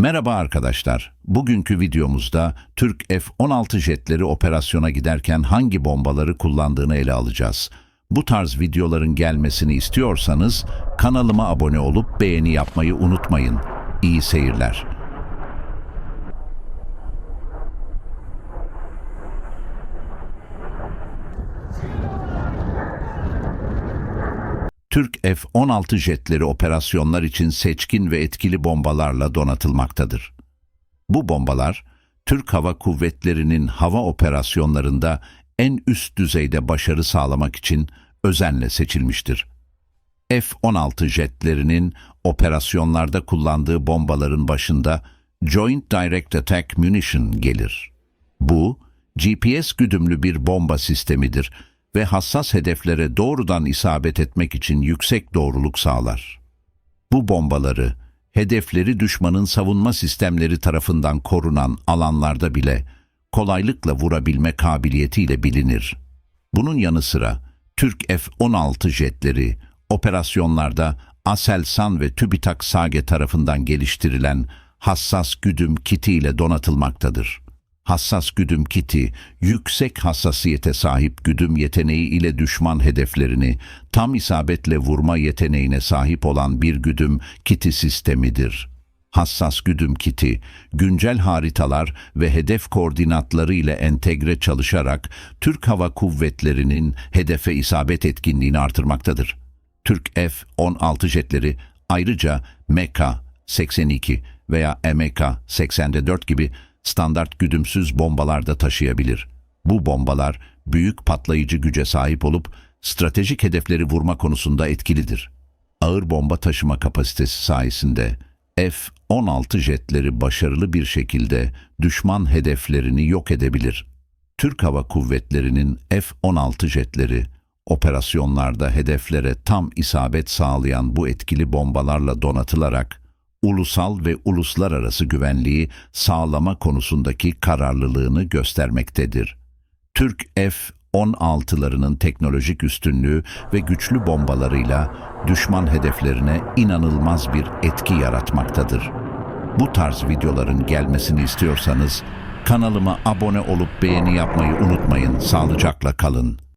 Merhaba arkadaşlar. Bugünkü videomuzda Türk F-16 jetleri operasyona giderken hangi bombaları kullandığını ele alacağız. Bu tarz videoların gelmesini istiyorsanız kanalıma abone olup beğeni yapmayı unutmayın. İyi seyirler. Türk F-16 jetleri operasyonlar için seçkin ve etkili bombalarla donatılmaktadır. Bu bombalar, Türk Hava Kuvvetleri'nin hava operasyonlarında en üst düzeyde başarı sağlamak için özenle seçilmiştir. F-16 jetlerinin operasyonlarda kullandığı bombaların başında Joint Direct Attack Munition gelir. Bu, GPS güdümlü bir bomba sistemidir ve hassas hedeflere doğrudan isabet etmek için yüksek doğruluk sağlar. Bu bombaları, hedefleri düşmanın savunma sistemleri tarafından korunan alanlarda bile kolaylıkla vurabilme kabiliyetiyle bilinir. Bunun yanı sıra Türk F-16 jetleri operasyonlarda Aselsan ve TÜBİTAK SAGE tarafından geliştirilen hassas güdüm kiti ile donatılmaktadır. Hassas güdüm kiti, yüksek hassasiyete sahip güdüm yeteneği ile düşman hedeflerini tam isabetle vurma yeteneğine sahip olan bir güdüm kiti sistemidir. Hassas güdüm kiti, güncel haritalar ve hedef koordinatları ile entegre çalışarak Türk Hava Kuvvetleri'nin hedefe isabet etkinliğini artırmaktadır. Türk F-16 jetleri ayrıca MK-82 veya MK-84 gibi standart güdümsüz bombalar da taşıyabilir. Bu bombalar büyük patlayıcı güce sahip olup stratejik hedefleri vurma konusunda etkilidir. Ağır bomba taşıma kapasitesi sayesinde F-16 jetleri başarılı bir şekilde düşman hedeflerini yok edebilir. Türk Hava Kuvvetleri'nin F-16 jetleri operasyonlarda hedeflere tam isabet sağlayan bu etkili bombalarla donatılarak ulusal ve uluslararası güvenliği sağlama konusundaki kararlılığını göstermektedir. Türk F-16'larının teknolojik üstünlüğü ve güçlü bombalarıyla düşman hedeflerine inanılmaz bir etki yaratmaktadır. Bu tarz videoların gelmesini istiyorsanız kanalıma abone olup beğeni yapmayı unutmayın. Sağlıcakla kalın.